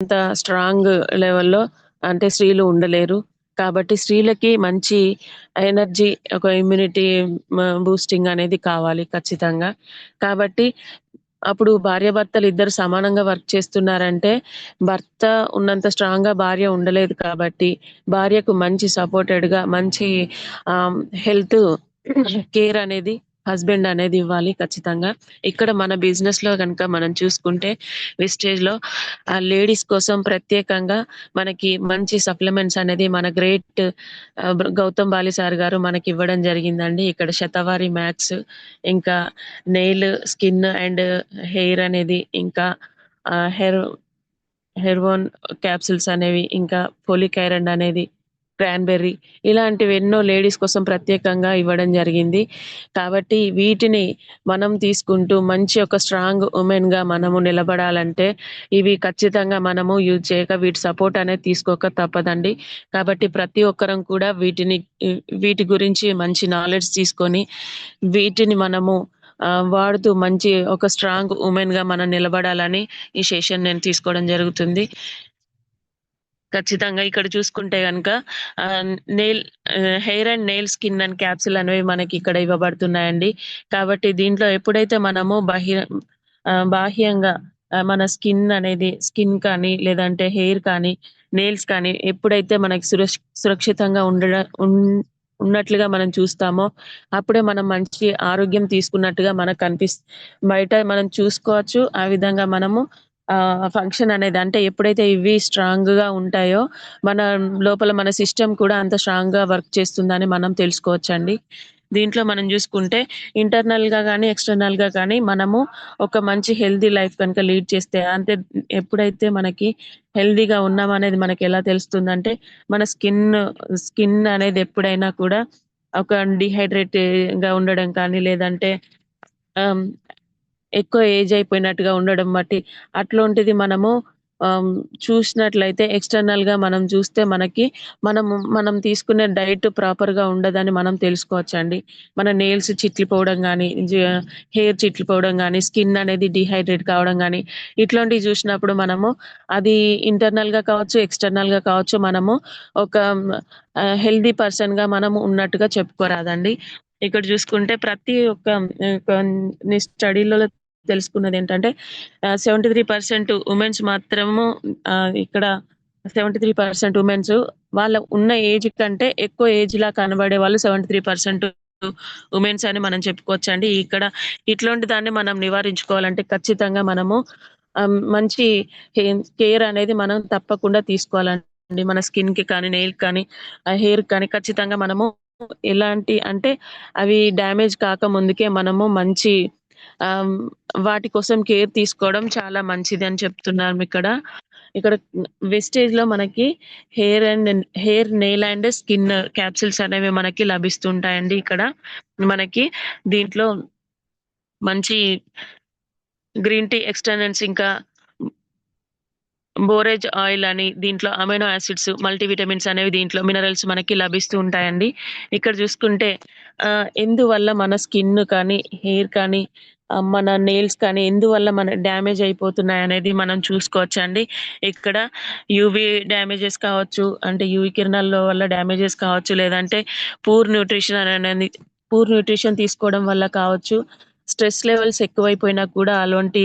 అంత స్ట్రాంగ్ లెవెల్‌లో అంటే స్త్రీలు ఉండలేరు. కాబట్టి స్త్రీలకి మంచి ఎనర్జీ ఒక ఇమ్యూనిటీ బూస్టింగ్ అనేది కావాలి ఖచ్చితంగా. కాబట్టి అప్పుడు భార్యాభర్తలు ఇద్దరు సమానంగా వర్క్ చేస్తున్నారంటే, భర్త ఉన్నంత స్ట్రాంగ్‌గా భార్య ఉండలేదు కాబట్టి, భార్యకు మంచి సపోర్టెడ్‌గా మంచి హెల్త్ కేర్ అనేది హస్బెండ్ అనేది ఇవ్వాలి ఖచ్చితంగా. ఇక్కడ మన బిజినెస్లో గనుక మనం చూసుకుంటే విస్టేజ్లో ఆ లేడీస్ కోసం ప్రత్యేకంగా మనకి మంచి సప్లిమెంట్స్ అనేది మన గ్రేట్ గౌతమ్ బాలి సార్ గారు మనకివ్వడం జరిగిందండి. ఇక్కడ శతవారి మ్యాక్స్ ఇంకా నెయిల్, స్కిన్ అండ్ హెయిర్ అనేది ఇంకా ఆహ్, హెయిర్ హెర్వోన్ క్యాప్సూల్స్ అనేవి, ఇంకా ఫోలిక్ ఐరన్ అనేది, క్రాన్‌బెర్రీ ఇలాంటివి ఎన్నో లేడీస్ కోసం ప్రత్యేకంగా ఇవ్వడం జరిగింది. కాబట్టి వీటిని మనం తీసుకుంటూ మంచి ఒక స్ట్రాంగ్ ఉమెన్గా మనము నిలబడాలంటే, ఇవి ఖచ్చితంగా మనము యూజ్ చేయక వీటి సపోర్ట్ అనేది తీసుకోక తప్పదండి. కాబట్టి ప్రతి ఒక్కరం కూడా వీటిని వీటి గురించి మంచి నాలెడ్జ్ తీసుకొని, వీటిని మనము వాడుతూ మంచి ఒక స్ట్రాంగ్ ఉమెన్గా మనం నిలబడాలని ఈ సెషన్ నేను తీసుకోవడం జరుగుతుంది. ఖచ్చితంగా ఇక్కడ చూసుకుంటే కనుక nail hair and nail skin and capsule అనేవి మనకి ఇక్కడ ఇవ్వబడుతున్నాయండి. కాబట్టి దీంట్లో ఎప్పుడైతే మనము బహి బాహ్యంగా మన స్కిన్ అనేది స్కిన్ కానీ, లేదంటే హెయిర్ కానీ, నెయిల్స్ కానీ ఎప్పుడైతే మనకి సురక్షితంగా ఉండడం ఉన్నట్లుగా మనం చూస్తామో, అప్పుడే మనం మంచి ఆరోగ్యం తీసుకున్నట్టుగా మనకు కనిపిస్ బయట మనం చూసుకోవచ్చు. ఆ విధంగా మనము ఫంక్షన్ అనేది అంటే ఎప్పుడైతే ఇవి స్ట్రాంగ్గా ఉంటాయో, మన లోపల మన సిస్టమ్ కూడా అంత స్ట్రాంగ్గా వర్క్ చేస్తుందని మనం తెలుసుకోవచ్చండి. దీంట్లో మనం చూసుకుంటే ఇంటర్నల్గా కానీ ఎక్స్టర్నల్గా కానీ మనము ఒక మంచి హెల్తీ లైఫ్ కనుక లీడ్ చేస్తే అంటే ఎప్పుడైతే మనకి హెల్తీగా ఉన్నామనేది ఎలా తెలుస్తుందంటే, మన స్కిన్ స్కిన్ అనేది ఎప్పుడైనా కూడా ఒక డిహైడ్రేట్గా ఉండడం కానీ, లేదంటే ఎక్కువ ఏజ్ అయిపోయినట్టుగా ఉండడం బట్టి, అట్లాంటిది మనము చూసినట్లయితే ఎక్స్టర్నల్గా మనం చూస్తే మనకి మనం మనం తీసుకునే డైట్ ప్రాపర్గా ఉండదని మనం తెలుసుకోవచ్చండి. మన నెయిల్స్ చిట్లిపోవడం కానీ జ హెయిర్ చిట్లిపోవడం కానీ స్కిన్ అనేది డిహైడ్రేట్ కావడం కానీ ఇట్లాంటివి చూసినప్పుడు మనము అది ఇంటర్నల్గా కావచ్చు, ఎక్స్టర్నల్గా కావచ్చు, మనము ఒక హెల్దీ పర్సన్గా మనము ఉన్నట్టుగా చెప్పుకోరాదండి. ఇక్కడ చూసుకుంటే ప్రతి ఒక్క స్టడీలలో తెలుసుకున్నది ఏంటంటే సెవెంటీ త్రీ పర్సెంట్ ఉమెన్స్ మాత్రము ఇక్కడ సెవెంటీ త్రీ పర్సెంట్ ఉమెన్స్ వాళ్ళ ఉన్న ఏజ్ కంటే ఎక్కువ ఏజ్ లా కనబడే వాళ్ళు సెవెంటీ త్రీ పర్సెంట్ ఉమెన్స్ అని మనం చెప్పుకోవచ్చండి. ఇక్కడ ఇట్లాంటి దాన్ని మనం నివారించుకోవాలంటే ఖచ్చితంగా మనము మంచి కేర్ అనేది మనం తప్పకుండా తీసుకోవాలండి. మన స్కిన్కి కానీ, నెయిల్ కానీ, హెయిర్ కానీ ఖచ్చితంగా మనము ఎలాంటి అంటే అవి డ్యామేజ్ కాక ముందుకే మనము మంచి వాటి కోసం కేర్ తీసుకోవడం చాలా మంచిది అని చెప్తున్నారు ఇక్కడ ఇక్కడ వెస్టేజ్లో మనకి hair and hair, nail and skin capsules అనేవి మనకి లభిస్తుంటాయండి ఇక్కడ. మనకి దీంట్లో మంచి గ్రీన్ టీ ఎక్స్టెండెన్స్ ఇంకా బోరేజ్ ఆయిల్ అని దీంట్లో అమైనో యాసిడ్స్, మల్టీవిటమిన్స్ అనేవి దీంట్లో మినరల్స్ మనకి లభిస్తూ ఉంటాయండి. ఇక్కడ చూసుకుంటే ఎందువల్ల మన స్కిన్ కానీ, హెయిర్ కానీ, మన నెయిల్స్ కానీ ఎందువల్ల మన డ్యామేజ్ అయిపోతున్నాయి అనేది మనం చూసుకోవచ్చు అండి ఇక్కడ యూవి డ్యామేజెస్ కావచ్చు, అంటే యూవి కిరణాల్లో వల్ల డ్యామేజెస్ కావచ్చు, లేదంటే పూర్ న్యూట్రిషన్ అనేది పూర్ న్యూట్రిషన్ తీసుకోవడం వల్ల కావచ్చు, స్ట్రెస్ లెవెల్స్ ఎక్కువైపోయినా కూడా అలాంటి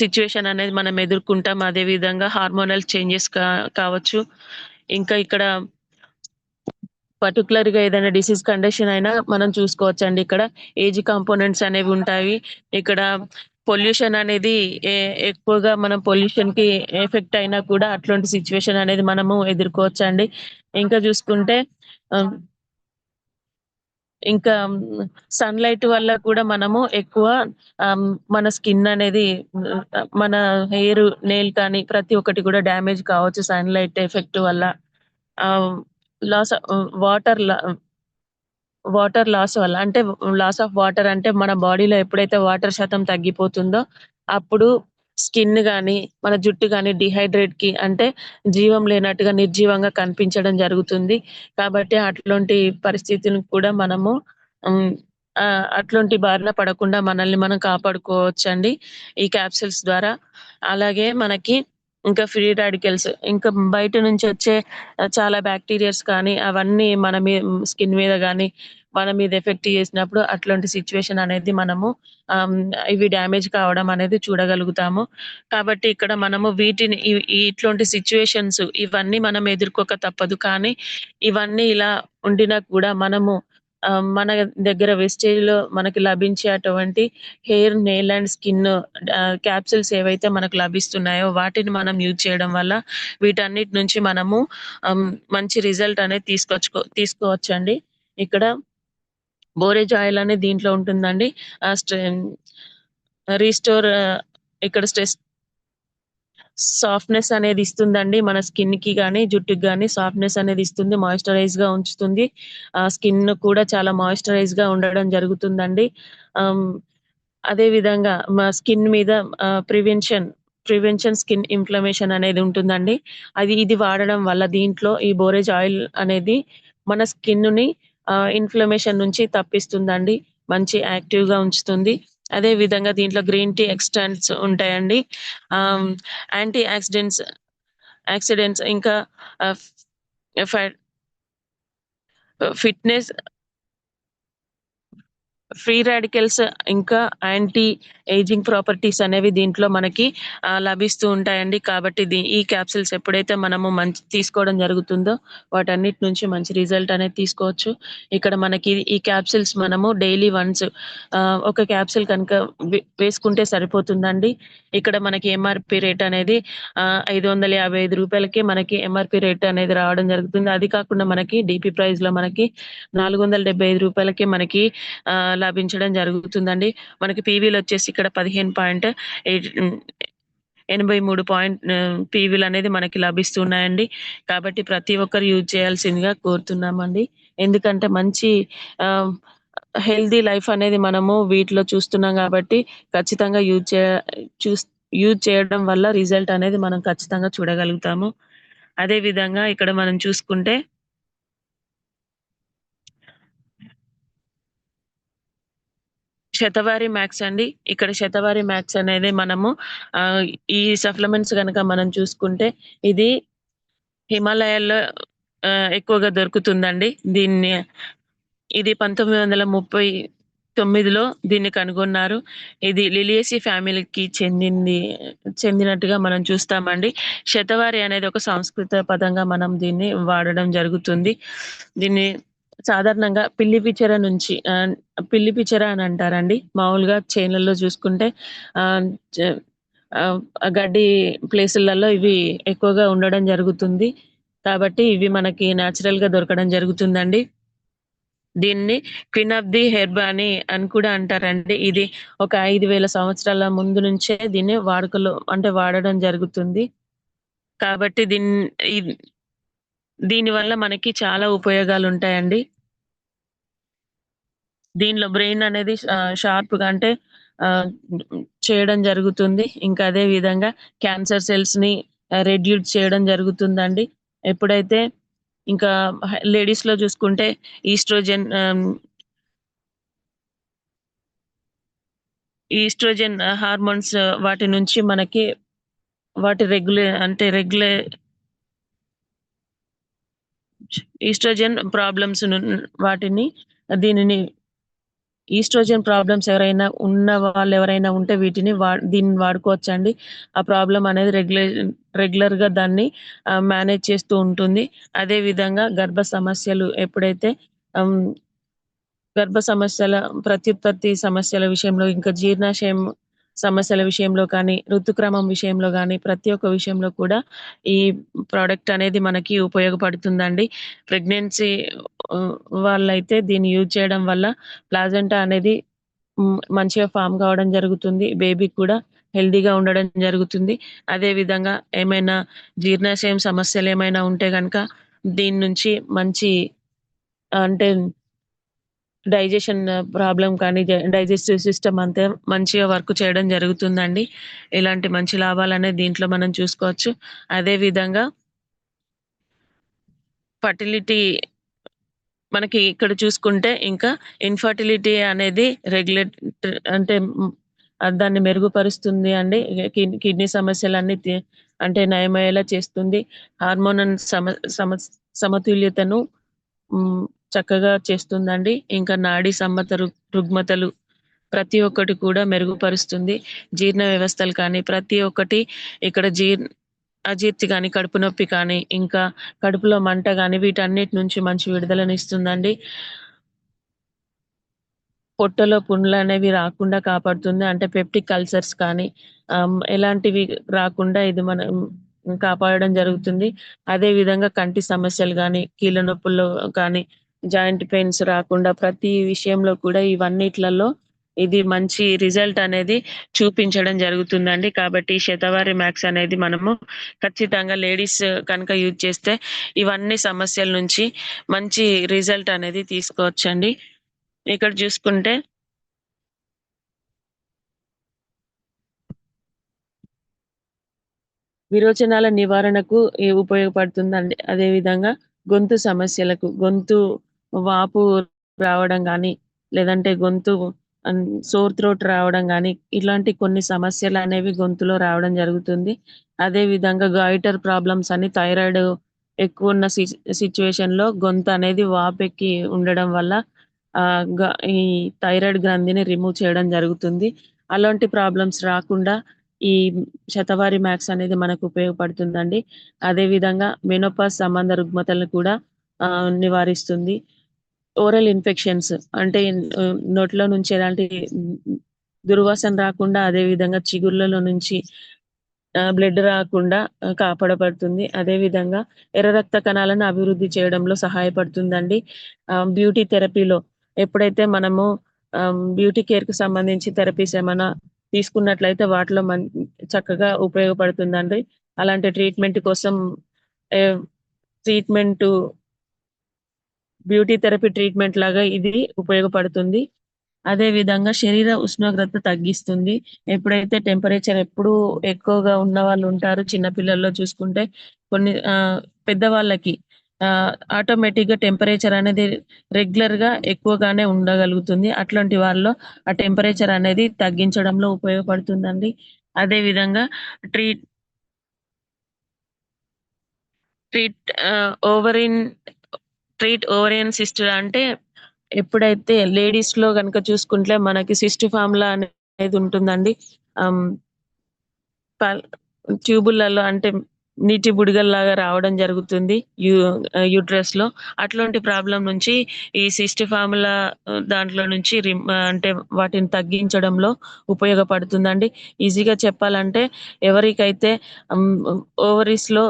సిచ్యువేషన్ అనేది మనం ఎదుర్కుంటాం. అదే విధంగా హార్మోనల్ చేంజెస్ కా కావచ్చు. ఇంకా ఇక్కడ పర్టికులర్గా ఏదైనా డిసీజ్ కండిషన్ అయినా మనం చూసుకోవచ్చు అండి ఇక్కడ. ఏజ్ కాంపోనెంట్స్ అనేవి ఉంటాయి. ఇక్కడ పొల్యూషన్ అనేది ఎక్కువగా మనం పొల్యూషన్కి ఎఫెక్ట్ అయినా కూడా అట్లాంటి సిచ్యువేషన్ అనేది మనము ఎదుర్కోవచ్చు అండి ఇంకా చూసుకుంటే ఇంకా సన్‌లైట్ వల్ల కూడా మనము ఎక్కువ మన స్కిన్ అనేది మన హెయిర్, నెయిల్ కానీ ప్రతి ఒక్కటి కూడా డ్యామేజ్ కావచ్చు సన్‌లైట్ ఎఫెక్ట్ వల్ల. లాస్ వాటర్ లా వాటర్ లాస్ వల్ల అంటే లాస్ ఆఫ్ వాటర్ అంటే మన బాడీలో ఎప్పుడైతే వాటర్ శాతం తగ్గిపోతుందో, అప్పుడు స్కిన్ కానీ మన జుట్టు కానీ డిహైడ్రేట్కి అంటే జీవం లేనట్టుగా నిర్జీవంగా కనిపించడం జరుగుతుంది. కాబట్టి అట్లాంటి పరిస్థితిని కూడా మనము అటువంటి అట్లాంటి బారిన పడకుండా మనల్ని మనం కాపాడుకోవచ్చండి. ఈ క్యాప్సూల్స్ ద్వారా. అలాగే మనకి ఇంకా ఫ్రీ రాడికల్స్ ఇంకా బయట నుంచి వచ్చే చాలా బ్యాక్టీరియాస్ కానీ అవన్నీ మన స్కిన్ మీద కానీ మన మీద ఎఫెక్ట్ చేసినప్పుడు అట్లాంటి సిచ్యువేషన్ అనేది మనము ఇవి డ్యామేజ్ కావడం అనేది చూడగలుగుతాము. కాబట్టి ఇక్కడ మనము వీటిని ఇట్లాంటి సిచ్యువేషన్స్ ఇవన్నీ మనం ఎదుర్కోక తప్పదు. కానీ ఇవన్నీ ఇలా ఉండినా కూడా మనము మన దగ్గర వెస్టేజ్‌లో మనకి లభించే అటువంటి hair, nail and skin capsules ఏవైతే మనకు లభిస్తున్నాయో వాటిని మనం యూజ్ చేయడం వల్ల వీటన్నిటి నుంచి మనము మంచి రిజల్ట్ అనేది తీసుకొచ్చుకో తీసుకోవచ్చండి. ఇక్కడ బోరేజ్ ఆయిల్ అనేది దీంట్లో ఉంటుందండి. ఆ స్ట్రెన్ రీస్టోర్ ఇక్కడ స్ట్రెస్ సాఫ్ట్‌నెస్ అనేది ఇస్తుందండి. మన స్కిన్కి కానీ జుట్టుకి కానీ సాఫ్ట్‌నెస్ అనేది ఇస్తుంది. మాయిశ్చరైజ్గా ఉంచుతుంది. ఆ స్కిన్ కూడా చాలా మాయిశ్చరైజ్‌గా ఉండడం జరుగుతుందండి. అదే విధంగా మా స్కిన్ మీద ప్రివెన్షన్, ప్రివెన్షన్ స్కిన్ ఇన్‌ఫ్లమేషన్ అనేది ఉంటుందండి. అది ఇది వాడడం వల్ల దీంట్లో ఈ బోరేజ్ ఆయిల్ అనేది మన స్కిన్ని ఇన్‌ఫ్లమేషన్ నుంచి తప్పిస్తుందండి. మంచి యాక్టివ్గా ఉంచుతుంది. అదే విధంగా దీంట్లో గ్రీన్ టీ ఎక్స్టెంట్స్ ఉంటాయండి. యాంటీ యాక్సిడెంట్స్ యాక్సిడెంట్స్ ఇంకా ఫిట్‌నెస్ ఫ్రీ రాడికల్స్ ఇంకా యాంటీ ఏజింగ్ ప్రాపర్టీస్ అనేవి దీంట్లో మనకి లభిస్తూ ఉంటాయండి. కాబట్టి ఈ క్యాప్సిల్స్ ఎప్పుడైతే మనము మంచి తీసుకోవడం జరుగుతుందో వాటన్నిటి నుంచి మంచి రిజల్ట్ అనేది తీసుకోవచ్చు. ఇక్కడ మనకి ఈ క్యాప్సిల్స్ మనము డైలీ వన్స్ ఒక క్యాప్సిల్ కనుక వేసుకుంటే సరిపోతుందండి. ఇక్కడ మనకి ఎంఆర్పి రేట్ అనేది ఐదు వందల యాభై ఐదు రూపాయలకి మనకి ఎంఆర్పి రేట్ అనేది రావడం జరుగుతుంది. అది కాకుండా మనకి డిపి ప్రైస్లో మనకి నాలుగు వందల డెబ్భై ఐదు రూపాయలకి మనకి లభించడం జరుగుతుందండి. మనకి పీవీలొచ్చేసి ఇక్కడ పదిహేను పాయింట్ ఎనభై మూడు పాయింట్ పీవీలు అనేది మనకి లభిస్తున్నాయండి. కాబట్టి ప్రతి ఒక్కరు యూజ్ చేయాల్సిందిగా కోరుతున్నామండి. ఎందుకంటే మంచి హెల్దీ హెల్తీ లైఫ్ అనేది మనము వీటిలో చూస్తున్నాం కాబట్టి ఖచ్చితంగా యూజ్ చే చూస్ యూజ్ చేయడం వల్ల రిజల్ట్ అనేది మనం ఖచ్చితంగా చూడగలుగుతాము. అదే విధంగా ఇక్కడ మనం చూసుకుంటే శతవారి మ్యాక్స్ అండి. ఇక్కడ శతవారి మ్యాక్స్ అనేది మనము ఈ సప్లిమెంట్స్ కనుక మనం చూసుకుంటే ఇది హిమాలయాల్లో ఎక్కువగా దొరుకుతుందండి. దీన్ని ఇది 1939లో దీన్ని కనుగొన్నారు. ఇది లిలియసి ఫ్యామిలీకి చెందింది చెందినట్టుగా మనం చూస్తామండి. శతవారి అనేది ఒక సంస్కృత పదంగా మనం దీన్ని వాడడం జరుగుతుంది. దీన్ని సాధారణంగా పిల్లి పిచ్చర నుంచి పిల్లి పిచ్చర అని అంటారండి. మామూలుగా చేనులలో చూసుకుంటే గడ్డి ప్లేసులలో ఇవి ఎక్కువగా ఉండడం జరుగుతుంది. కాబట్టి ఇవి మనకి నేచురల్‌గా దొరకడం జరుగుతుందండి. దీన్ని క్వీన్ ఆఫ్ ది హెర్బ్ అని, అని కూడా అంటారండి. ఇది ఒక ఐదు వేల సంవత్సరాల ముందు నుంచే దీన్ని వాడుకలో అంటే వాడడం జరుగుతుంది. కాబట్టి దీన్ని దీనివల్ల దీని వల్ల మనకి చాలా ఉపయోగాలు ఉంటాయండి దీనిలో బ్రెయిన్ అనేది షార్ప్‌గా అంటే చేయడం జరుగుతుంది. ఇంకా అదే విధంగా క్యాన్సర్ సెల్స్ని రెడ్యూస్ చేయడం జరుగుతుందండి. ఎప్పుడైతే ఇంకా లేడీస్లో చూసుకుంటే ఈస్ట్రోజెన్ ఈస్ట్రోజెన్ హార్మోన్స్ వాటి నుంచి మనకి వాటి రెగ్యులే అంటే రెగ్యులే ఈస్ట్రోజన్ ప్రాబ్లమ్స్ను వాటిని దీనిని ఈస్ట్రోజన్ ప్రాబ్లమ్స్ ఎవరైనా ఉన్న వాళ్ళు ఎవరైనా ఉంటే వీటిని వా దీన్ని వాడుకోవచ్చండి. ఆ ప్రాబ్లం అనేది రెగ్యులే రెగ్యులర్‌గా దాన్ని మేనేజ్ చేస్తూ ఉంటుంది. అదే విధంగా గర్భ సమస్యలు ఎప్పుడైతే గర్భ సమస్యల ప్రత్యుత్పత్తి సమస్యల విషయంలో, ఇంకా జీర్ణాశయం సమస్యల విషయంలో కానీ, ఋతుక్రమం విషయంలో కానీ ప్రతి ఒక్క విషయంలో కూడా ఈ ప్రోడక్ట్ అనేది మనకి ఉపయోగపడుతుందండి. ప్రెగ్నెన్సీ వాళ్ళైతే దీన్ని యూజ్ చేయడం వల్ల ప్లాజెంటా అనేది మంచిగా ఫామ్ కావడం జరుగుతుంది. బేబీకి కూడా హెల్దీగా ఉండడం జరుగుతుంది. అదే విధంగా ఏమైనా జీర్ణాశయం సమస్యలు ఏమైనా ఉంటే కనుక దీని నుంచి మంచి అంటే డైజెషన్ ప్రాబ్లం కానీ, డైజెస్టివ్ సిస్టమ్ అంతే మంచిగా వర్క్ చేయడం జరుగుతుందండి. ఇలాంటి మంచి లాభాలనేది దీంట్లో మనం చూసుకోవచ్చు. అదే విధంగా ఫర్టిలిటీ మనకి ఇక్కడ చూసుకుంటే ఇంకా ఇన్‌ఫర్టిలిటీ అనేది రెగ్యులేట్ అంటే దాన్ని మెరుగుపరుస్తుంది అండి. కిడ్నీ సమస్యలన్నీ అంటే నయమయ్యేలా చేస్తుంది. హార్మోనల్ సమ సమ సమతుల్యతను చక్కగా చేస్తుందండి. ఇంకా నాడీ సమ్మత రుగ్మతలు ప్రతి ఒక్కటి కూడా మెరుగుపరుస్తుంది. జీర్ణ వ్యవస్థలు కానీ ప్రతి ఒక్కటి ఇక్కడ జీర్ అజీర్తి కానీ కడుపు నొప్పి కానీ, ఇంకా కడుపులో మంట కానీ వీటన్నిటి నుంచి మంచి విడుదలనిస్తుందండి. పొట్టలో పుండ్లు అనేవి రాకుండా కాపాడుతుంది. అంటే పెప్టిక్ కల్సర్స్ కానీ ఎలాంటివి రాకుండా ఇది మనం కాపాడడం జరుగుతుంది. అదే విధంగా కంటి సమస్యలు కానీ కీళ్ళ నొప్పుల్లో కానీ, జాయింట్ పెయిన్స్ రాకుండా ప్రతి విషయంలో కూడా ఇవన్నిట్లలో ఇది మంచి రిజల్ట్ అనేది చూపించడం జరుగుతుందండి. కాబట్టి శతవారి మ్యాక్స్ అనేది మనము ఖచ్చితంగా లేడీస్ కనుక యూజ్ చేస్తే ఇవన్నీ సమస్యల నుంచి మంచి రిజల్ట్ అనేది తీసుకోవచ్చండి. ఇక్కడ చూసుకుంటే విరోచనాల నివారణకు ఉపయోగపడుతుందండి. అదే విధంగా గొంతు సమస్యలకు, గొంతు వాపు రావడం కానీ లేదంటే గొంతు సోర్ త్రోట్ రావడం కానీ ఇలాంటి కొన్ని సమస్యలు అనేవి గొంతులో రావడం జరుగుతుంది. అదే విధంగా గాయిటర్ ప్రాబ్లమ్స్ అని థైరాయిడ్ ఎక్కువ ఉన్న సి సిట్యుయేషన్‌లో గొంతనేది వాపెక్కి ఉండడం వల్ల ఆ గ ఈ థైరాయిడ్ గ్రంథిని రిమూవ్ చేయడం జరుగుతుంది. అలాంటి ప్రాబ్లమ్స్ రాకుండా ఈ శతవారి మ్యాక్స్ అనేది మనకు ఉపయోగపడుతుందండి. అదే విధంగా మెనోపాజ్ సంబంధ రుగ్మతలను కూడా నివారిస్తుంది. ఓరల్ ఇన్ఫెక్షన్స్ అంటే నోట్లో నుంచి ఎలాంటి దుర్వాసన రాకుండా అదే విధంగా చిగుర్లలో నుంచి బ్లడ్ రాకుండా కాపాడబడుతుంది. అదే విధంగా ఎర్ర రక్త కణాలను అభివృద్ధి చేయడంలో సహాయపడుతుందండి. బ్యూటీ థెరపీలో ఎప్పుడైతే మనము బ్యూటీ కేర్కు సంబంధించి థెరపీస్ ఏమైనా తీసుకున్నట్లయితే వాటిలో మన్ చక్కగా ఉపయోగపడుతుందండి. అలాంటి ట్రీట్‌మెంట్ కోసం ట్రీట్మెంట్ బ్యూటీ థెరపీ ట్రీట్‌మెంట్ లాగా ఇది ఉపయోగపడుతుంది. అదే విధంగా శరీర ఉష్ణోగ్రత తగ్గిస్తుంది. ఎప్పుడైతే టెంపరేచర్ ఎప్పుడు ఎక్కువగా ఉన్న వాళ్ళు ఉంటారు. చిన్నపిల్లల్లో చూసుకుంటే కొన్ని పెద్దవాళ్ళకి ఆటోమేటిక్గా టెంపరేచర్ అనేది రెగ్యులర్గా ఎక్కువగానే ఉండగలుగుతుంది. అట్లాంటి వాళ్ళు ఆ టెంపరేచర్ అనేది తగ్గించడంలో ఉపయోగపడుతుందండి. అదే విధంగా treat treat over ovarian treat ovarian cyst అంటే ఎప్పుడైతే లేడీస్లో గనుక చూసుకుంటే మనకి సిస్ట్ ఫామ్లా అనేది ఉంటుందండి. ట్యూబులలో అంటే నీటి బుడగల్లాగా రావడం జరుగుతుంది. యూ యూట్రస్లో అట్లాంటి ప్రాబ్లం నుంచి ఈ సిస్ట్ ఫార్ములా దాంట్లో నుంచి రిమ్ అంటే వాటిని తగ్గించడంలో ఉపయోగపడుతుందండి. ఈజీగా చెప్పాలంటే ఎవరికైతే ఓవరీస్లో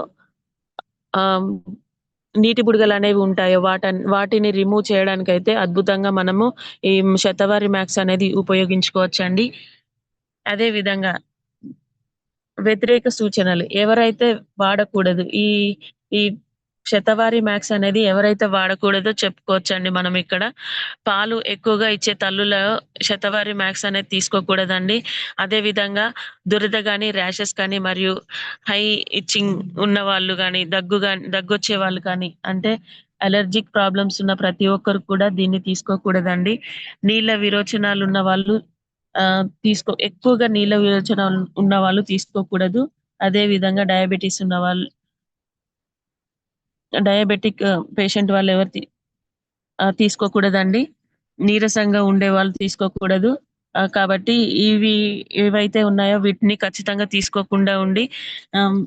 నీటి బుడగలు అనేవి ఉంటాయో వాటన్ వాటిని రిమూవ్ చేయడానికైతే అద్భుతంగా మనము ఈ శతవారి మ్యాక్స్ అనేది ఉపయోగించుకోవచ్చండి. అదే విధంగా వ్యతిరేక సూచనలు ఎవరైతే వాడకూడదు. ఈ ఈ శతవారి మ్యాక్స్ అనేది ఎవరైతే వాడకూడదో చెప్పుకోవచ్చండి మనం ఇక్కడ. పాలు ఎక్కువగా ఇచ్చే తల్లులో శతవారి మ్యాక్స్ అనేది తీసుకోకూడదండి. అదే విధంగా దురద కానీ ర్యాషెస్ కానీ మరియు హై ఇచ్చింగ్ ఉన్న వాళ్ళు కానీ దగ్గు దగ్గు దగ్గొచ్చే వాళ్ళు కానీ అంటే అలర్జిక్ ప్రాబ్లమ్స్ ఉన్న ప్రతి ఒక్కరు కూడా దీన్ని తీసుకోకూడదండి. నీళ్ళ విరోచనాలు ఉన్న వాళ్ళు ఆ తీసుకో ఎక్కువగా నీళ్ళ విరోచనాలు ఉన్నవాళ్ళు తీసుకోకూడదు. అదే విధంగా డయాబెటిస్ ఉన్నవాళ్ళు డయాబెటిక్ పేషెంట్ వాళ్ళు ఎవరు తీసుకోకూడదండి. నీరసంగా ఉండే వాళ్ళు తీసుకోకూడదు. కాబట్టి ఇవి ఏవైతే ఉన్నాయో వీటిని ఖచ్చితంగా తీసుకోకుండా ఉండి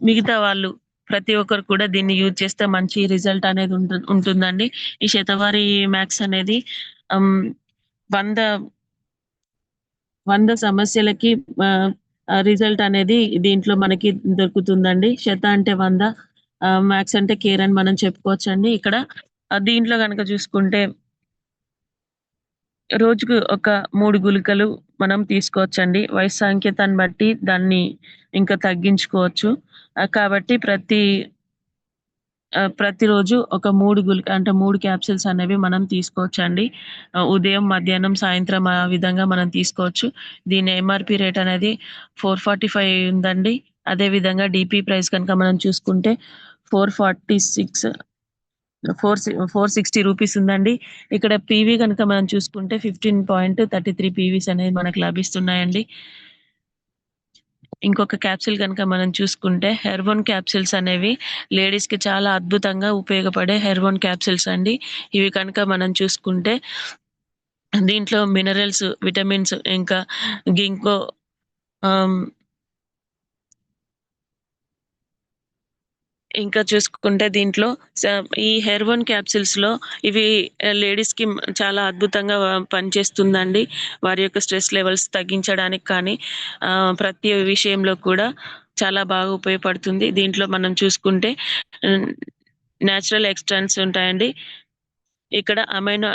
మిగతా వాళ్ళు ప్రతి ఒక్కరు కూడా దీన్ని యూజ్ చేస్తే మంచి రిజల్ట్ అనేది ఉంటు ఉంటుందండి. ఈ శతవారి మ్యాక్స్ అనేది వంద వంద సమస్యలకి రిజల్ట్ అనేది దీంట్లో మనకి దొరుకుతుందండి. శత అంటే వంద మ్యాక్స్ అంటే కేర్ అని మనం చెప్పుకోవచ్చండి ఇక్కడ. దీంట్లో కనుక చూసుకుంటే రోజుకు ఒక మూడు గుళికలు మనం తీసుకోవచ్చండి. వయసు సాంకేతాన్ని బట్టి దాన్ని ఇంకా తగ్గించుకోవచ్చు. కాబట్టి ప్రతి ప్రతిరోజు ఒక 3 గుళిక అంటే మూడు క్యాప్సిల్స్ అనేవి మనం తీసుకోవచ్చండి. ఉదయం, మధ్యాహ్నం, సాయంత్రం ఆ విధంగా మనం తీసుకోవచ్చు. దీని ఎంఆర్పి రేట్ అనేది 445 ఉందండి. అదే విధంగా డిపి ప్రైస్ కనుక మనం చూసుకుంటే 446 ఫోర్ సి 460 రూపీస్ ఉందండి. ఇక్కడ పీవీ గనుక మనం చూసుకుంటే 15.33 పీవీస్ అనేది మనకు లభిస్తున్నాయండి. ఇంకొక క్యాప్సిల్ కనుక మనం చూసుకుంటే హెర్బోన్ క్యాప్సిల్స్ అనేవి లేడీస్‌కి చాలా అద్భుతంగా ఉపయోగపడే హెర్బోన్ క్యాప్సిల్స్ అండి. ఇవి కనుక మనం చూసుకుంటే దీంట్లో మినరల్స్, విటమిన్స్ ఇంకా గింకో ఇంకా చూసుకుంటే దీంట్లో ఈ ఈ క్యాప్సిల్స్లో ఇవి లేడీస్‌కి చాలా అద్భుతంగా పనిచేస్తుందండి. వారి యొక్క స్ట్రెస్ లెవెల్స్ తగ్గించడానికి కానీ ప్రతి విషయంలో కూడా చాలా బాగా ఉపయోగపడుతుంది. దీంట్లో మనం చూసుకుంటే న్యాచురల్ నేచురల్ ఉంటాయండి. ఇక్కడ అమైనో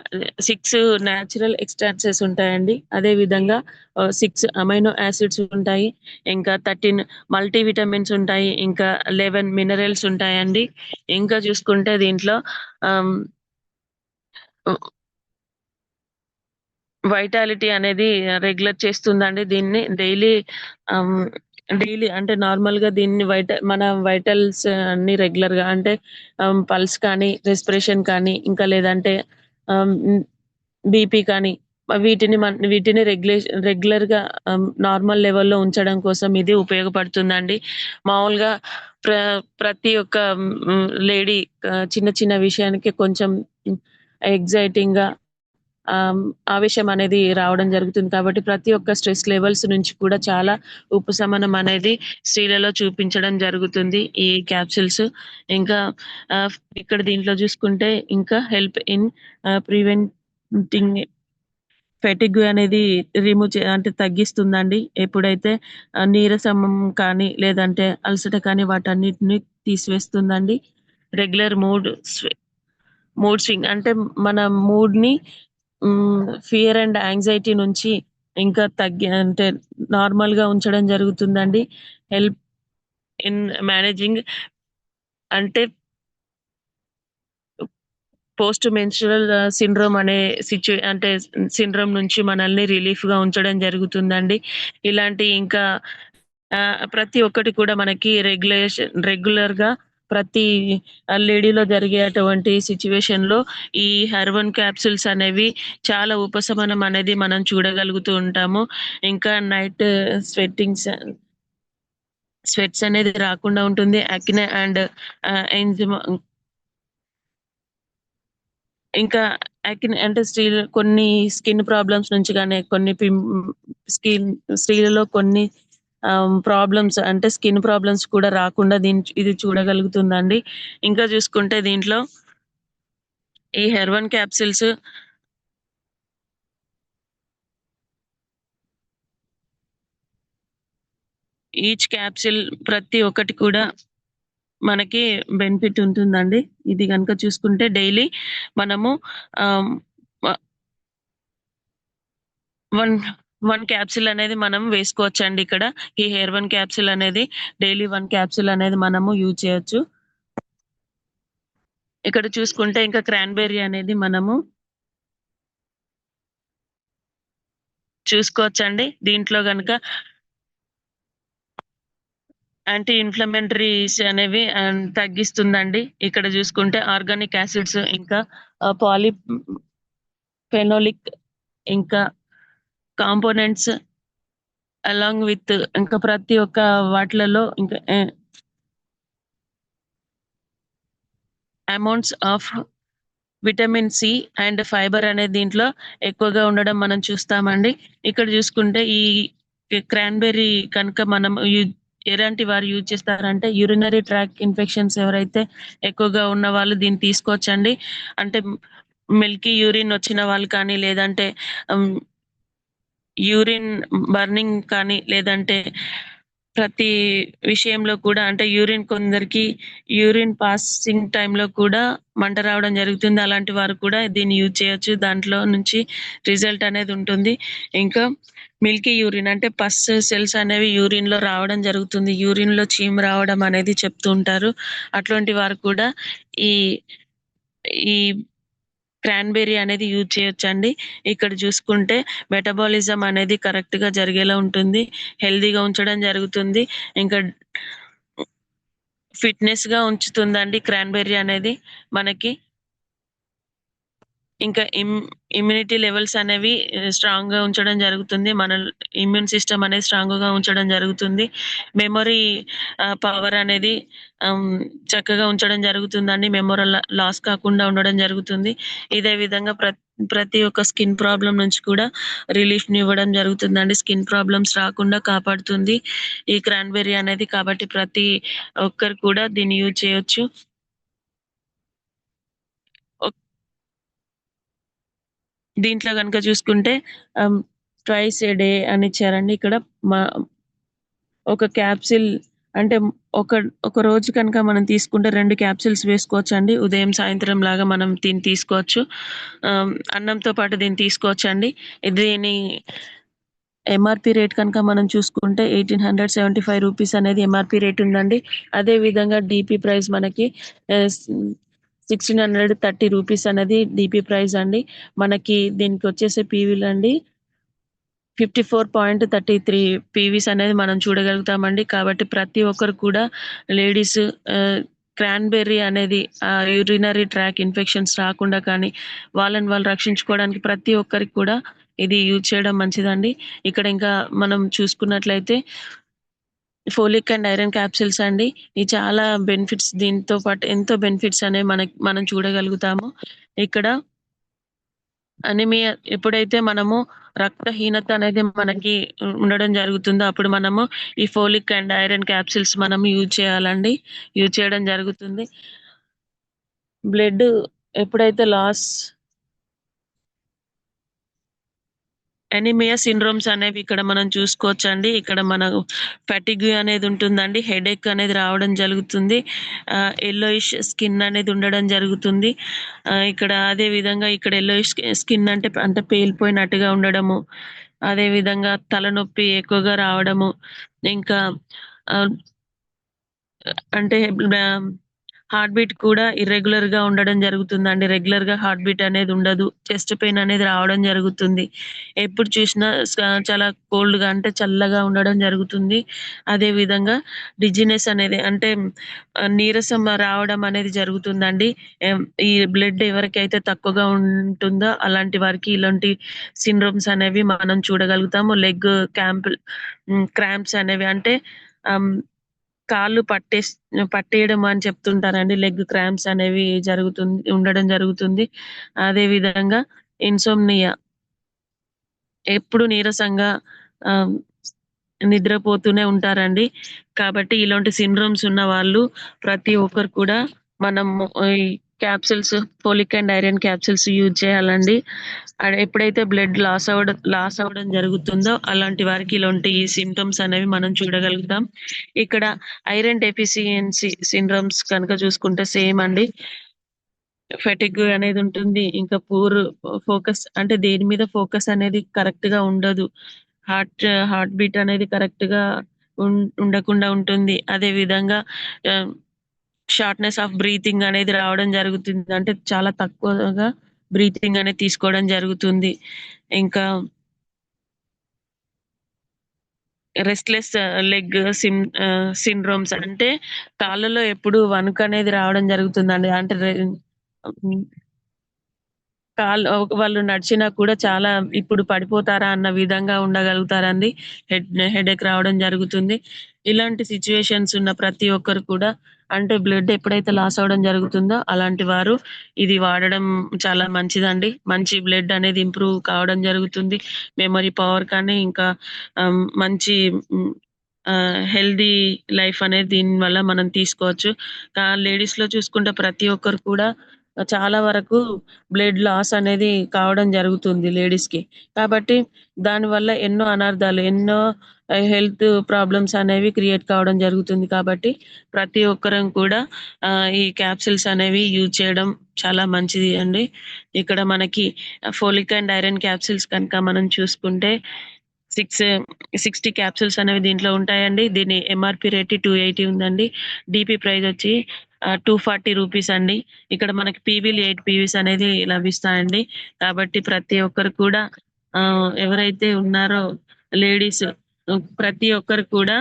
6 నేచురల్ ఎక్స్ట్రాక్ట్స్ ఉంటాయండి. అదే విధంగా సిక్స్ అమైనో యాసిడ్స్ ఉంటాయి. ఇంకా 13 మల్టీ విటమిన్స్ ఉంటాయి. ఇంకా 11 మినరల్స్ ఉంటాయండి. ఇంకా చూసుకుంటే దీంట్లో వైటాలిటీ అనేది రెగ్యులర్ చేస్తుందండి. దీన్ని డైలీ డైలీ అంటే నార్మల్గా దీన్ని వైట మన వైటల్స్ రెగ్యులర్గా అంటే um, పల్స్ కానీ, రెస్పిరేషన్ కానీ, ఇంకా లేదంటే um, బీపీ కానీ వీటిని మన వీటిని రెగ్యులేషన్ రెగ్యులర్గా um, నార్మల్ లెవెల్‌లో ఉంచడం కోసం ఇది ఉపయోగపడుతుందండి. మామూలుగా ప్ర ప్రతి ఒక్క లేడీ uh, చిన్న చిన్న విషయానికి కొంచెం ఎగ్జైటింగ్గా ఆవేశం అనేది రావడం జరుగుతుంది. కాబట్టి ప్రతి ఒక్క స్ట్రెస్ లెవెల్స్ నుంచి కూడా చాలా ఉపశమనం అనేది స్త్రీలలో చూపించడం జరుగుతుంది. ఈ క్యాప్సూల్స్. ఇంకా ఇక్కడ దీంట్లో చూసుకుంటే ఇంకా హెల్ప్ ఇన్ ప్రివెంటింగ్ ఫెటిగ్ అనేది రిమూవ్ అంటే తగ్గిస్తుందండి. ఎప్పుడైతే నీరసం కానీ, లేదంటే అలసట కానీ వాటన్నిటిని తీసివేస్తుందండి. రెగ్యులర్ మూడ్ స్వి మూడ్ స్వింగ్ అంటే మన మూడ్ని ఫియర్ అండ్ యాంగ్జైటీ నుంచి ఇంకా తగ్గి అంటే నార్మల్‌గా ఉంచడం జరుగుతుందండి. హెల్ప్ ఇన్ మేనేజింగ్ అంటే పోస్ట్ మెన్స్ట్రల్ సిండ్రోమ్ అనే సిచ్యు అంటే సిండ్రోమ్ నుంచి మనల్ని రిలీఫ్‌గా ఉంచడం జరుగుతుందండి. ఇలాంటి ఇంకా uh, ప్రతి ఒక్కటి కూడా మనకి రెగ్యులేషన్ రెగ్యులర్‌గా ప్రతి లేడీలో జరిగేటువంటి సిట్యుయేషన్‌లో ఈ హెర్బన్ క్యాప్సూల్స్ అనేవి చాలా ఉపశమనం అనేది మనం చూడగలుగుతూ ఉంటాము. ఇంకా నైట్ స్వెట్టింగ్స్ స్వెట్స్ అనేది రాకుండా ఉంటుంది. అక్నే అండ్ ఇంకా యాక్నే అంటే స్త్రీలు కొన్ని స్కిన్ ప్రాబ్లమ్స్ నుంచి కానీ కొన్ని పిం స్కిన్ స్త్రీలలో కొన్ని ప్రాబ్లమ్స్ అంటే స్కిన్ ప్రాబ్లమ్స్ కూడా రాకుండా దీని ఇది చూడగలుగుతుందండి. ఇంకా చూసుకుంటే దీంట్లో ఈ హెర్బన్ క్యాప్సిల్స్ ఈచ్ క్యాప్సిల్ ప్రతి ఒక్కటి కూడా మనకి బెనిఫిట్ ఉంటుందండి. ఇది కనుక చూసుకుంటే డైలీ మనము వన్ వన్ క్యాప్సిల్ అనేది మనం వేసుకోవచ్చండి ఇక్కడ. ఈ హెయిర్ వన్ క్యాప్సిల్ అనేది డైలీ వన్ క్యాప్సిల్ అనేది మనము యూజ్ చేయొచ్చు. ఇక్కడ చూసుకుంటే ఇంకా క్రాన్‌బెర్రీ అనేది మనము చూసుకోవచ్చండి. దీంట్లో కనుక యాంటీ ఇన్ఫ్లమెంటరీస్ అనేవి తగ్గిస్తుందండి. ఇక్కడ చూసుకుంటే ఆర్గానిక్ యాసిడ్స్ ఇంకా పాలి ఫెనోలిక్ ఇంకా కాంపోనెంట్స్ అలాంగ్ విత్ ఇంకా ప్రతి ఒక్క వాటిలలో ఇంకా amounts of vitamin C and fibre అనేది దీంట్లో ఎక్కువగా ఉండడం మనం చూస్తామండి. ఇక్కడ చూసుకుంటే ఈ క్రాన్‌బెర్రీ కనుక మనం ఎలాంటి వారు యూజ్ చేస్తారంటే యూరినరీ ట్రాక్ ఇన్ఫెక్షన్స్ ఎవరైతే ఎక్కువగా ఉన్న వాళ్ళు దీన్ని తీసుకోవచ్చండి. అంటే మిల్కీ యూరిన్ వచ్చిన వాళ్ళు కానీ, లేదంటే యూరిన్ బర్నింగ్ కానీ, లేదంటే ప్రతి విషయంలో కూడా అంటే యూరిన్ కొందరికి యూరిన్ పాసింగ్ టైంలో కూడా మంట రావడం జరుగుతుంది. అలాంటి వారు కూడా దీన్ని యూజ్ చేయొచ్చు. దాంట్లో నుంచి రిజల్ట్ అనేది ఉంటుంది. ఇంకా మిల్కీ యూరిన్ అంటే పస్ సెల్స్ అనేవి యూరిన్‌లో రావడం జరుగుతుంది. యూరిన్‌లో చీమ్ రావడం అనేది చెప్తూ ఉంటారు. అటువంటి వారు కూడా ఈ ఈ క్రాన్‌బెర్రీ అనేది యూజ్ చేయొచ్చండి. ఇక్కడ చూసుకుంటే మెటబాలిజం అనేది కరెక్ట్గా జరిగేలా ఉంటుంది. హెల్దీగా ఉంచడం జరుగుతుంది. ఇంకా ఫిట్నెస్గా ఉంచుతుందండి క్రాన్‌బెర్రీ అనేది మనకి. ఇంకా ఇమ్ ఇమ్యూనిటీ లెవెల్స్ అనేవి స్ట్రాంగ్‌గా ఉంచడం జరుగుతుంది. మన ఇమ్యూన్ సిస్టమ్ అనేది స్ట్రాంగ్‌గా ఉంచడం జరుగుతుంది. మెమొరీ పవర్ అనేది చక్కగా ఉంచడం జరుగుతుందండి. మెమొరీ లా లాస్ కాకుండా ఉండడం జరుగుతుంది. ఇదే విధంగా ప్రతి ప్రతి ఒక్క స్కిన్ ప్రాబ్లం నుంచి కూడా రిలీఫ్‌నివ్వడం జరుగుతుందండి. స్కిన్ ప్రాబ్లమ్స్ రాకుండా కాపాడుతుంది. ఈ క్రాన్‌బెర్రీ అనేది కాబట్టి ప్రతి ఒక్కరు కూడా దీన్ని యూజ్ చేయొచ్చు. దీంట్లో కనుక చూసుకుంటే ట్వైస్ ఏ డే అని ఇచ్చారండి ఇక్కడ. మా ఒక క్యాప్సిల్ అంటే ఒక ఒక రోజు కనుక మనం తీసుకుంటే రెండు క్యాప్సిల్స్ వేసుకోవచ్చండి. ఉదయం, సాయంత్రం లాగా మనం దీన్ని తీసుకోవచ్చు. అన్నంతో పాటు దీన్ని తీసుకోవచ్చు అండి దీని ఎంఆర్పి రేట్ కనుక మనం చూసుకుంటే eighteen hundred seventy five rupees అనేది ఎంఆర్పి రేట్ ఉందండి. అదే విధంగా డీపీ ప్రైస్ మనకి సిక్స్టీన్ హండ్రెడ్ థర్టీ రూపీస్ అనేది డీపీ ప్రైస్ అండి. మనకి దీనికొచ్చేసే పీవీలండి 54.33 పీవీస్ అనేది మనం చూడగలుగుతామండి. కాబట్టి ప్రతి ఒక్కరు కూడా లేడీస్ క్రాన్‌బెర్రీ అనేది యూరినరీ ట్రాక్ ఇన్ఫెక్షన్స్ రాకుండా కానీ, వాళ్ళని వాళ్ళు రక్షించుకోవడానికి ప్రతి ఒక్కరికి కూడా ఇది యూజ్ చేయడం మంచిదండి. ఇక్కడ ఇంకా మనం చూసుకున్నట్లయితే ఫోలిక్ అండ్ ఐరన్ క్యాప్సిల్స్ అండి. ఇది చాలా బెనిఫిట్స్ దీంతో పాటు ఎంతో బెనిఫిట్స్ అనేవి మనకి మనం చూడగలుగుతాము. ఇక్కడ అనిమియా ఎప్పుడైతే మనము రక్తహీనత అనేది మనకి ఉండడం జరుగుతుందో, అప్పుడు మనము ఈ ఫోలిక్ అండ్ ఐరన్ క్యాప్సిల్స్ మనం యూజ్ చేయాలండి. యూజ్ చేయడం జరుగుతుంది. బ్లడ్ ఎప్పుడైతే లాస్ ఎనిమియా సిండ్రోమ్స్ అనేవి ఇక్కడ మనం చూసుకోవచ్చండి. ఇక్కడ మనకు ఫటిగ్ అనేది ఉంటుందండి. హెడేక్ అనేది రావడం జరుగుతుంది. ఎల్లోయిష్ స్కిన్ అనేది ఉండడం జరుగుతుంది. ఇక్కడ అదే విధంగా ఇక్కడ ఎల్లోయిష్ స్కిన్ అంటే అంటే పేలిపోయినట్టుగా ఉండడము. అదే విధంగా తలనొప్పి ఎక్కువగా రావడము. ఇంకా అంటే హార్ట్ బీట్ కూడా ఇర్రెగ్యులర్‌గా ఉండడం జరుగుతుందండి. రెగ్యులర్‌గా హార్ట్ బీట్ అనేది ఉండదు. చెస్ట్ పెయిన్ అనేది రావడం జరుగుతుంది. ఎప్పుడు చూసినా చాలా కోల్డ్గా అంటే చల్లగా ఉండడం జరుగుతుంది. అదే విధంగా డిజినెస్ అనేది అంటే నీరసం రావడం అనేది జరుగుతుందండి. ఈ బ్లడ్ ఎవరికైతే తక్కువగా ఉంటుందో అలాంటి వారికి ఇలాంటి సిండ్రోమ్స్ అనేవి మనం చూడగలుగుతాము. లెగ్ క్యాంప్ క్రాంప్స్ అనేవి అంటే కాళ్ళు పట్టే పట్టేయడం అని చెప్తుంటారండి. లెగ్ క్రాంప్స్ అనేవి జరుగుతుంది ఉండడం జరుగుతుంది. అదే విధంగా ఇన్సోమ్నియా ఎప్పుడు నీరసంగా నిద్రపోతూనే ఉంటారండి. కాబట్టి ఇలాంటి సిండ్రోమ్స్ ఉన్న వాళ్ళు ప్రతి ఒక్కరు కూడా మనం capsules folic and iron capsules use చేయాలండి. ఎప్పుడైతే బ్లడ్ లాస్ అవ్వడం లాస్ అవ్వడం జరుగుతుందో అలాంటి వారికి ఇలాంటి సింప్టమ్స్ అనేవి మనం చూడగలుగుతాం. ఇక్కడ ఐరన్ డెఫిషియన్సీ సిండ్రోమ్స్ కనుక చూసుకుంటే సేమ్ అండి. ఫటిగ్ అనేది ఉంటుంది. ఇంకా పూర్ ఫోకస్ అంటే దేని మీద ఫోకస్ అనేది కరెక్ట్గా ఉండదు. హార్ట్ హార్ట్ బీట్ అనేది కరెక్ట్గా ఉండకుండా ఉంటుంది. అదే విధంగా షార్ట్‌నెస్ ఆఫ్ బ్రీతింగ్ అనేది రావడం జరుగుతుంది. అంటే చాలా తక్కువగా బ్రీతింగ్ అనేది తీసుకోవడం జరుగుతుంది. ఇంకా రెస్ట్‌లెస్ లెగ్ సిమ్ సిండ్రోమ్స్ అంటే కాళ్ళలో ఎప్పుడు వణుకనేది రావడం జరుగుతుందండి. అంటే కాళ్ళు వాళ్ళు నడిచినా కూడా చాలా ఇప్పుడు పడిపోతారా అన్న విధంగా ఉండగలుగుతారండి. హెడ్ హెడేక్ రావడం జరుగుతుంది. ఇలాంటి సిచ్యువేషన్స్ ఉన్న ప్రతి ఒక్కరు కూడా అంటే బ్లడ్ ఎప్పుడైతే లాస్ అవ్వడం జరుగుతుందో అలాంటి వారు ఇది వాడడం చాలా మంచిదండి. మంచి బ్లడ్ అనేది ఇంప్రూవ్ కావడం జరుగుతుంది. మెమరీ పవర్ కానీ ఇంకా మంచి హెల్దీ లైఫ్ అనేది దీని వల్ల మనం తీసుకోవచ్చు. లేడీస్లో చూసుకుంటే ప్రతి ఒక్కరు కూడా చాలా వరకు బ్లడ్ లాస్ అనేది కావడం జరుగుతుంది లేడీస్‌కి. కాబట్టి దానివల్ల ఎన్నో అనర్థాలు, ఎన్నో హెల్త్ ప్రాబ్లమ్స్ అనేవి క్రియేట్ కావడం జరుగుతుంది. కాబట్టి ప్రతి ఒక్కరం కూడా ఈ క్యాప్సిల్స్ అనేవి యూజ్ చేయడం చాలా మంచిది అండి. ఇక్కడ మనకి ఫోలిక్ అండ్ ఐరన్ క్యాప్సిల్స్ కనుక మనం చూసుకుంటే 6 60 క్యాప్సూల్స్ అనేవి దీంట్లో ఉంటాయండి. దీని ఎంఆర్పి రేట్ 280 ఉందండి. డిపి ప్రైస్ వచ్చి టూ ఫార్టీ రూపీస్ అండి. ఇక్కడ మనకి పీవీలు ఎయిట్ పీవీస్ అనేది లభిస్తాయండి. కాబట్టి ప్రతి ఒక్కరు కూడా ఎవరైతే ఉన్నారో లేడీస్ ప్రతి ఒక్కరు కూడా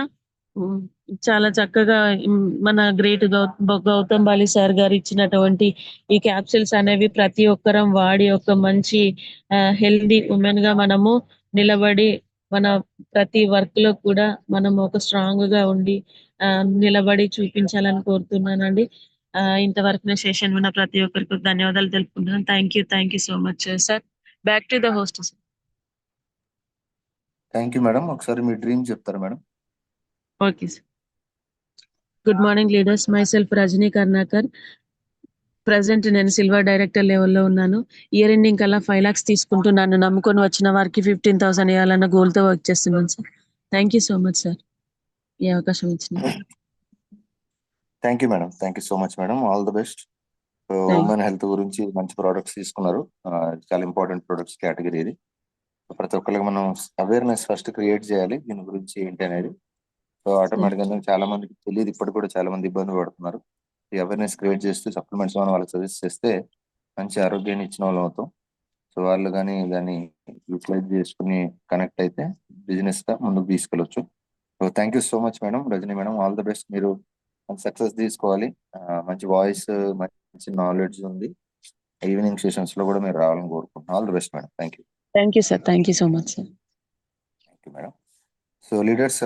చాలా చక్కగా మన గ్రేట్ గౌ గౌతమ్ బాలి సార్ గారు ఇచ్చినటువంటి ఈ క్యాప్సూల్స్ అనేవి ప్రతి ఒక్కరం వాడి ఒక మంచి హెల్దీ ఉమెన్గా మనము నిలబడి మన ప్రతి వర్క్లో కూడా మనం ఒక స్ట్రాంగ్గా ఉండి నిలబడి చూపించాలని కోరుతున్నానండి. ఇంతవరకు నా సెషన్ విన్న ప్రతి ఒక్కరికి ధన్యవాదాలు తెలుపుకుంటున్నాను. Thank you. Thank you so much sir. Back to the host sir. Thank you madam. ఒకసారి మీ డ్రీమ్ చెప్తారా madam? Okay sir. Good morning leaders. Myself Rajani Karnakar. Present నేను సిల్వర్ డైరెక్టర్ లెవెల్‌లో ఉన్నాను. ఇయర్ ఎండింగ్ కల్లా 5,00,000 తీసుకుంటూ నన్ను నమ్ముకొని వచ్చిన వారికి 15,000 ఇయ్యాలన్న గోల్‌తో వర్క్ చేస్తున్నాను sir. Thank you so much sir. ఈ అవకాశం ఇచ్చినందుకు. Thank you madam. Thank you so much madam. All the best. Women health గురించి మంచి ప్రొడక్ట్స్ తీసుకున్నారు. చాలా ఇంపార్టెంట్ ప్రొడక్ట్స్ కేటగరీ ఇది. ప్రతి ఒక్కళ్ళకి మనం అవేర్‌నెస్ ఫస్ట్ క్రియేట్ చేయాలి. దీని గురించి ఏంటి అనేది. సో. ఆటోమేటిక్‌గా చాలా మందికి తెలీదు. ఇప్పటికి కూడా చాలా మంది ఇబ్బంది పడుతున్నారు. ఈ అవేర్‌నెస్ క్రియేట్ చేస్తూ సప్లిమెంట్స్ మనం వాళ్ళకి సజెస్ట్ చేస్తే మంచి ఆరోగ్యాన్ని ఇచ్చిన వాళ్ళం అవుతాం. సో, వాళ్ళు గాని దాన్ని యూటిలైజ్ చేసుకొని కనెక్ట్ అయితే బిజినెస్‌గా ముందుకు తీసుకెళ్ళొచ్చు. So, thank you so much madam. Rajani madam. All the best. మీరు సక్సెస్ తీసుకోవాలి. మంచి వాయిస్, మంచి నాలెడ్జ్ ఉంది. ఈవినింగ్ సెషన్స్‌లో కూడా మీరు రావాలని కోరుకుంటున్నాను. All the best madam. Thank you. Thank you sir. Thank you so much sir. Thank you madam. So, leaders